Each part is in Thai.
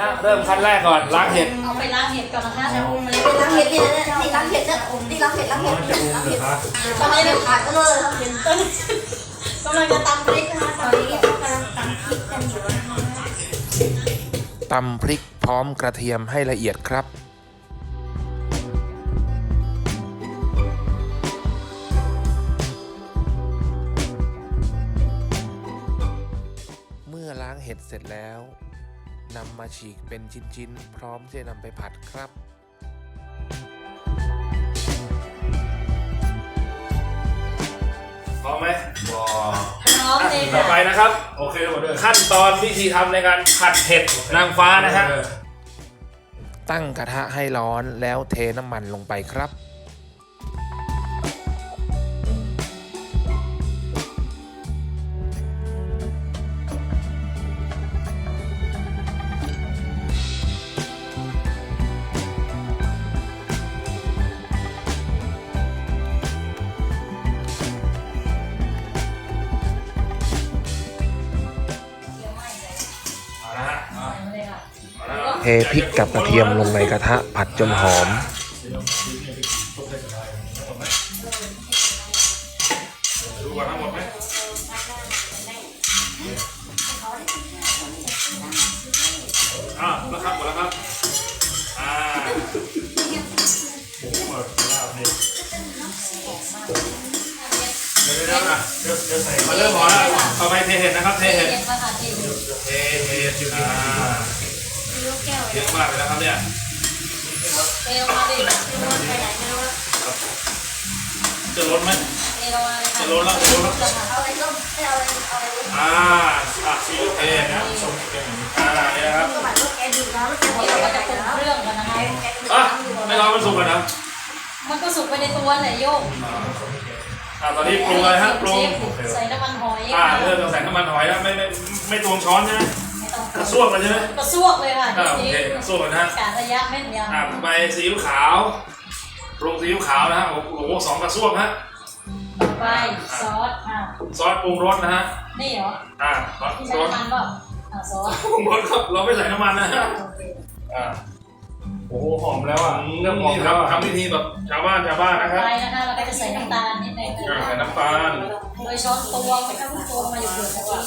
ฮะ เริ่มขั้นแรกก่อนล้างเห็ดเอาไปล้างเห็ดก่อนนะคะจะอมอะไรเป็นล้างเห็ดนี่นะนี่ล้างเห็ดนะนี่ล้างเห็ดล้างเห็ดล้างเห็ดทำไมไม่ขาดก็เลยล้างเห็ดต้นกำลังจะตำพริกนะคะตอนนี้กำลังตำพริกกันอยู่นะคะตำพริกพร้อมกระเทียมให้ละเอียดครับเมื่อล้างเห็ดเสร็จแล้ว นำมาฉีกเป็นชิ้นๆ พร้อมที่จะนำไปผัดครับพร้อมไหมพร้อมพร้อมเลยต่อไปค่ะนะครับ โอเคหมดเลยขั้นตอนวิธีทำในการผัดเห็ดนางฟ้านะฮะ ตั้งกระทะให้ร้อนแล้วเทน้ำมันลงไปครับ พริกกับกระเทียมลงในกระทะผัดจนหอมดูก่อนทั้งหมดไหมอ่าแล้วครับหมดแล้วครับอ่าหมดลาบนี่เดี๋ยวเดี๋ยวอะเดี๋ยวเดี๋ยวใส่มาเริ่มพอแล้วต่อไปเทเห็ดนะครับเทเห็ดเห็ดมาค่ะเห็ดเท เห็ดอ่าลูกแก้วเยอะมากเลยนะครับเนี่ยเทลงมาดิเทลงมาไปไหนไม่รู้ละจะล้นไหมเทลงมาเลยค่ะจะล้นแล้วจะล้นแล้วเอาอะไรต้มไม่เอาอะไรเอาอะไรต้มอ่าอะซีอิ๊วเทนะชมกันอ่านี่นะครับก็แบบว่าแกดื่มน้ำแล้วแกเดี๋ยวเราก็จะปรุงเครื่องกันนะคะอะไม่รอมันสุกก่อนนะมันก็สุกไปในตัวแหละโยกอ่าตอนนี้ปรุงเลยฮะปรุงใส่น้ำมันหอยอ่าค่ะเริ่มจากใส่น้ำมันหอยแล้วไม่ไม่ไม่ตวงช้อนใช่ไหมไม่ต้อง กระซวกมันใช่ไหมกระซวกเลยค่ะอ่าโอทีเคนี้กระซวกมันนะฮะการระยะแม่นยำอ่าต่อไปซีอิ๊วขาวปรุงซีอิ๊วขาวนะฮะโอ้โหสองกระซวกฮะต่อไปซอสค่ะซอสปรุงรสนะฮะนี่เหรออ่าซอสที่ปรุใช้งรสน้ำมันเปล่าอ่าซอสปรุงรสครับเราไม่ใส่น้ำมันนะฮะโอเค อ่า โอ้โหหอมแล้วอะเริ่มนี่ครับทำพิธีแบบชาวบ้านชาวบ้านต่นะอครับ ไปนะคะเราก็จะใส่น้ำตาลนิดนึงอ่าใส่น้ำตาล โดยช้อนตวงไม่ต้องตวงมาอยู่เดือดก่อน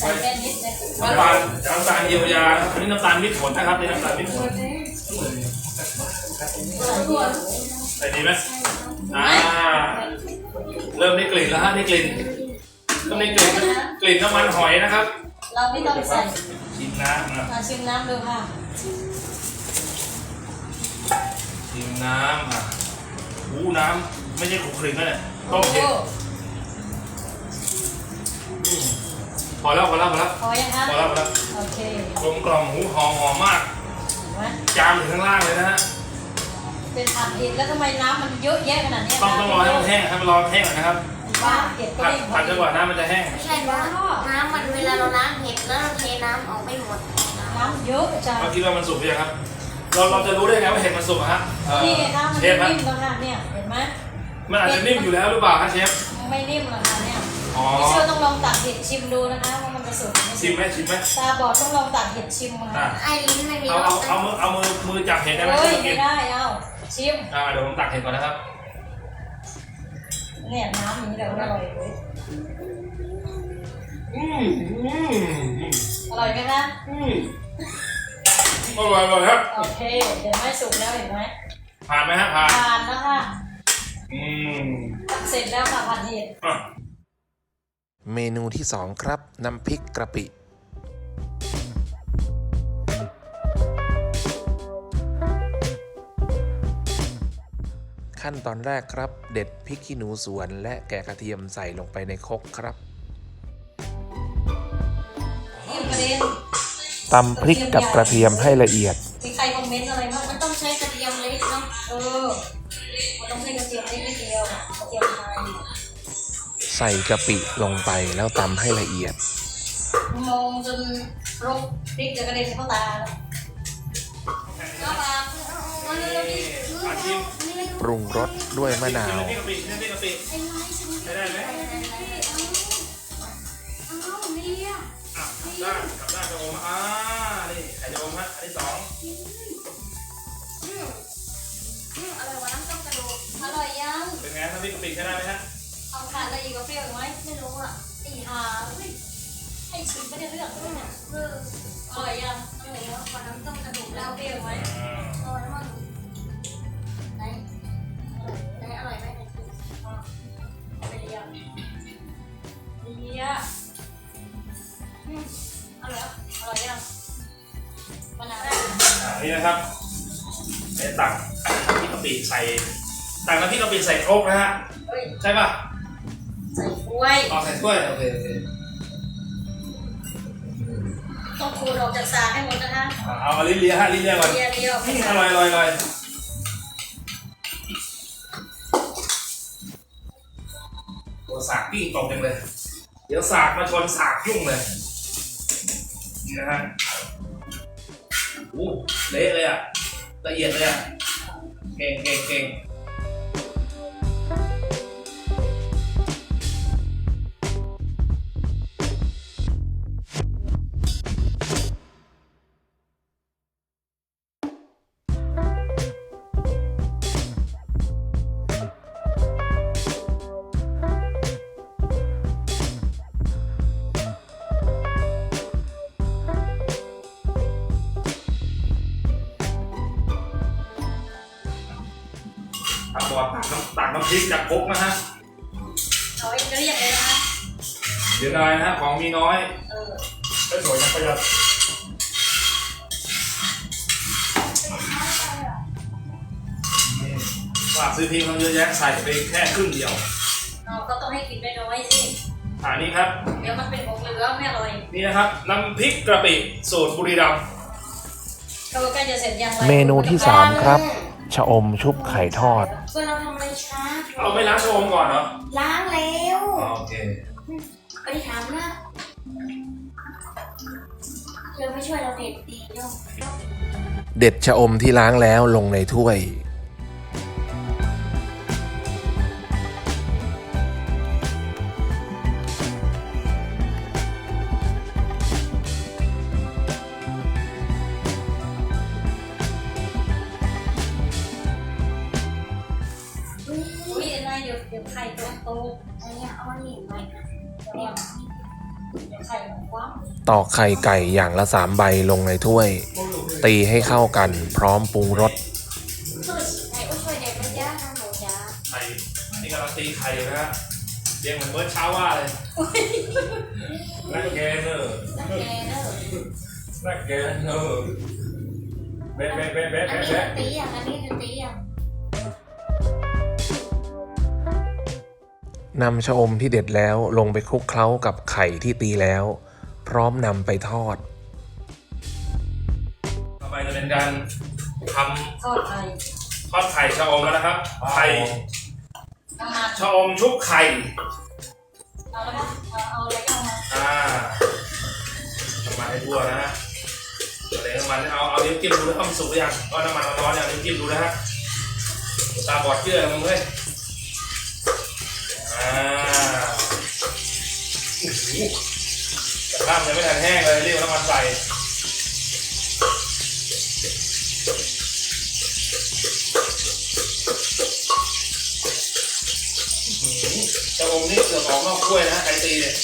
ใส่แค่นิดนึงน้ำตาลน้ำตาลเยียวยานะครับอันนี้น้ำตาลมิตรผลนะครับนี่น้ำตาลมิตรผลใส่ดีไหมอ่าเริ่มได้กลิ่นแล้วฮะได้กลิ่นเริ่มได้กลิ่นกลิ่นน้ำมันหอยนะครับ เราไม่ต้องใส่ชิมน้ำนะมาชิมน้ำดูค่ะ ชิมน้ำอะหูน้ำไม่ใช่ขลุกคลิกนะเนี่ยต้โอ้มเผ็ดอืมพอแล้วพอแล้วพอแล้วพอยังคะพอแล้วพอแล้วโอเคกลมกล่อมหูหอมหอมมากเห็นไหมจามถึงข้างล่างเลยนะฮะ เป็นผัดเห็ดแล้วทำไมน้ำมันเยอะแยะขนาดนี้ต้องต้องรอให้มันแห้งให้มันรอแห้งก่อนนะครับว่าเห็ดก็ผัดไม่ผัดจนกว่าน้ำมันจะแห้ง ไม่ใช่นะน้ำมันเวลาเราล้างเห็ดแล้วเราเทน้ำออกไม่หมด น้ำเยอะจ้ะเราคิดว่ามันสุกหรือยังครับ เราเราจะรู้ได้ไงว่าเห็ดมันสุกอะฮะเอ่อนี่ไงคะมันเชฟฮะนิ่มแล้วค่ะเนี่ยเห็นไหมมันอาจจะนิ่มอยู่แล้วหรือเปล่าฮะเชฟไม่นิ่มหรอกค่ะเนี่ยอ๋อไม่เชื่อต้องลองตักเห็ดชิมดูนะคะว่ามันจะสุกหรือไม่ชิสุมกไหมชิมไหมตาบอดต้องลองตักเห็ดชิมอะค่ะไอ้ลิ้นไม่มีเอาเอาเอามือเอามือมือจับเห็ดได้ไหมเฮ้ยกิไม่นได้เอาชิม อ่าเดี๋ยวผมตักเห็ดก่อนนะครับเนี่ยน้ำอย่างนี้เดี๋ยวอร่อยเลยอืมอืมอร่อยไหมคะอืม อร่อยอร่อยครับ โอเคเดี๋ยวไม่สุกแล้วเห็นไหมผ่านไหมฮะผ่าน ทานแล้วค่ะอืมเสร็จแล้วค่ะผัดเห็ดอะเมนูที่สองครับ น้ำพริกกระปิ ขั้นตอนแรกครับ เด็ดพริกขี้หนูสวนและแกะกระเทียมใส่ลงไปในครกครับ นี่ประเด็น ตำพริกกับกระเทียมให้ละเอียด มีใครคอมเมนต์อะไรบ้างมันต้องใช้กระเทียมเล็กเนาะเออมันต้องใช้กระเทียมนิดเดียวกระเทียมไทยใส่กะปิลงไปแล้วตำให้ละเอียด มองจนรกพริกจะกระเด็นเข้าตาแล้วก็มาเอาเร็วๆดิอะชิมปรุงรสด้วยมะนาวชิมน้ำพริก ด้านกลับล่านจะอมอ่านี่ไข่จะอมฮะอันที่สองอืมอืมอะไรวะน้ำส้มกระดูกอร่อยยังเป็นไงน้ำพี่กกะปิใช่ได้ไหมฮะเอาขาดอะไรอีกก็เปรี้ยวไหมไม่รู้อะอีหาเฮ้ยให้ชิมไม่ได้เรื่องเลยเนี่ยอร่อยยังอร่อยแล้ว่าน้ำส้มกระดูกแล้วเปรี้ยวไหมอร่อยมาก นี่นะครับเดี๋ยวตักน้ำพริกกะปิใส่ตักน้ำพริกกะปิใส่ครกนะฮะเฮ้ยใช่ป่ะใส่กล้วยเอาใส่ถ้วยโอเคโอเคต้องขูดออกจากสากให้หมดนะคะเอาเอาลิ้นเลียฮะลิ้นเลียก่อนเรียเรียวอืมอร่อยอร่อยอร่อยตัวสากปิ้งตรงจังเลย เดี๋ยวสากมาชนสากยุ่งเลยนี่นะฮะโอ้เละเลยอะละเอียดเลยอะเก่งเก่งเก่ง อดตักน้ำตักน้ำพริกจากครกนะฮะเอาไว้เรียกเลยนะคะเดี๋ยวได้นะฮะของมีน้อยเออไม่สวยนะประหยัดฝากซื้อพิมพ์มาเยอะแยะใส่ไปแค่ครึ่งเดียวเราก็ต้องให้กินน้อยๆสิอ่านี่ครับ เดี๋ยวมันเป็นของเหลืองไม่อร่อยนี่นะครับน้ำพริกกระปิสูตรบุรีรัมย์เราใกล้จะเสร็จยังไงเมนูที่ 3 ครับ ชะอมชุบไข่ทอดเพื่อนเราทำอะไรช้าเอาไม่ล้างชะอมก่อนเหรอล้างแล้วอ๋อโอเคไปถามนะเธอไม่ช่วยเราเด็ดดีเนาะเด็ดชะอมที่ล้างแล้วลงในถ้วย อะไรเนี่ยเอาอันนี้ไปเดี๋ยวเดี๋ยวไข่ของกว้างตอกไข่ไก่อย่างละสามใบลงในถ้วย ตีให้เข้ากันพร้อมปรุงรสไข่อุ้ยช่วยเด็กไม่ยากนะหนูจ้าไข่อันนี้กำลังตีไข่อยู่นะฮะเรียงเหมือนเบิร์ดเช้าว่าเลยนักแกเนอร์นักแกเนอะนักแกเนอร์เบ๊ะเบ๊ะเบ๊ะเบ๊ะอันเบ๊ะนี้เบ๊ะจะตีอย่างอันนี้จะตีอย่าง นำชะอมที่เด็ดแล้วลงไปคลุกเคล้ากับไข่ที่ตีแล้ว พร้อมนำไปทอด ต่อไปจะเป็นการททอดไข่ำทอดไข่ชะอมแล้วนะครับ ไข่น้ำมันชะอมชุบไข่ เอาแล้วนะเอาเอาอะไรก็เอามาอ่าน้ำมันให้ทั่วนะฮะอะไรน้ำมันเอาเอานิ้วจิ้มดูนะว่ามันสุกหรือยังก็น้ำมันร้อนๆเนี่ยนิ้วจิ้มดูนะฮะตาบอดเชื่อมึงเว้ย อ่าโอ้โหกระทะยังไม่ทันแห้งเลยรีบเอาน้ำมันใส่อื้อหือจะอมนี่เกือบออกนอกกล้วยนะไอตีเนี่ย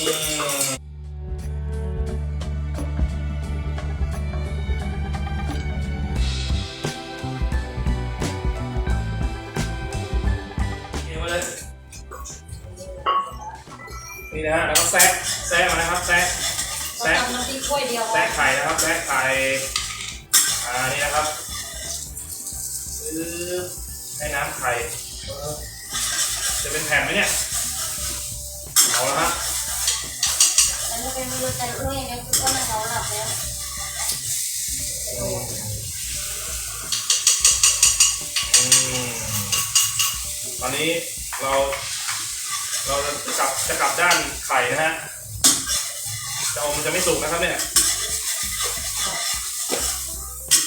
นี่นะฮะแล้วก็แซะแซะมานะครับแซะเราแซะทำน้ำพริกถ้วยเดียวแซะไข่นะครับแซะไข่อ่านี่นะครับซื้อให้น้ำไข่เออจะเป็นแผ่นไหมเนี่ยเอาละฮะ แล้วจะเป็นเมนูจะรู้ยังไงคือว่ามันเขาหลับแล้วอืมตอนนี้เรา เราจะกลับจะกลับด้านไข่นะฮะจะอมมันจะไม่สุกนะครับเนี่ย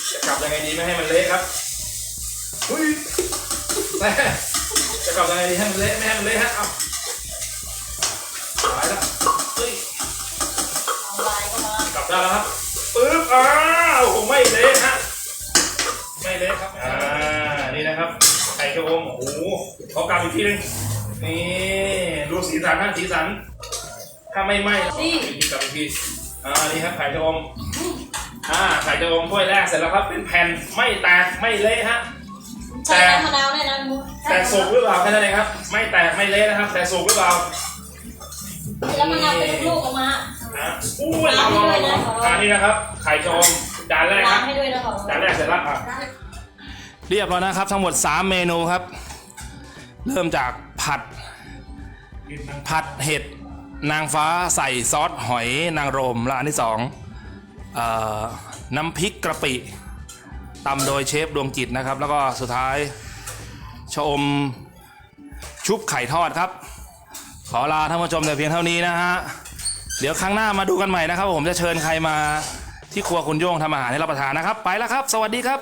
เกลับยังไงดีไม่ให้มันเละครับอุ้ยแม่จะกลับยังไงดีให้มันเละไม่ให้มันเละฮะเอา ได้แล้วครับปึ๊บอ้าวโอ้โหไม่เละฮะไม่เละครับอ่านี่นะครับไข่กระอมโอ้โหเขากลับอีกทีหนึงนี่ดูสีสันฮะสีสัน ถ้าไม่ไหม้อีกทีกลับอีกทีอ่านี่ครับไข่กระอมอ่าไข่กระอมถ้วยแรกเสร็จแล้วครับ เป็นแผ่นไม่แตกไม่เละฮะ ใช้น้ำมะนาวด้วยนะมูแต่สุกหรือเปล่าแค่นั้นเองครับ ไม่แตกไม่เละนะครับ แต่สุกหรือเปล่า แล้วมะนาวเป็นลูกๆออกมา นะอุ้ยลองลองลองอ่านี่นะครับ ไข่กระอมจานแรกครับล้างให้ด้วยนะขอจานแรกเสร็จแล้วอะเรียบร้อยนะครับ ทั้งหมด 3 เมนูครับ เริ่มจากผัดกินทั้งผัดเห็ดนางฟ้าใส่ซอสหอยนางรมและอันที่สองเอ่อน้ำพริกกระปิตำโดยเชฟดวงจิตนะครับ แล้วก็สุดท้ายชะอมชุบไข่ทอดครับ ขอลาท่านผู้ชมแต่เพียงเท่านี้นะฮะ เดี๋ยวครั้งหน้ามาดูกันใหม่นะครับ ผมจะเชิญใครมาที่ครัวคุณโย่งทำอาหารให้รับประทานนะครับ ไปแล้วครับ สวัสดีครับ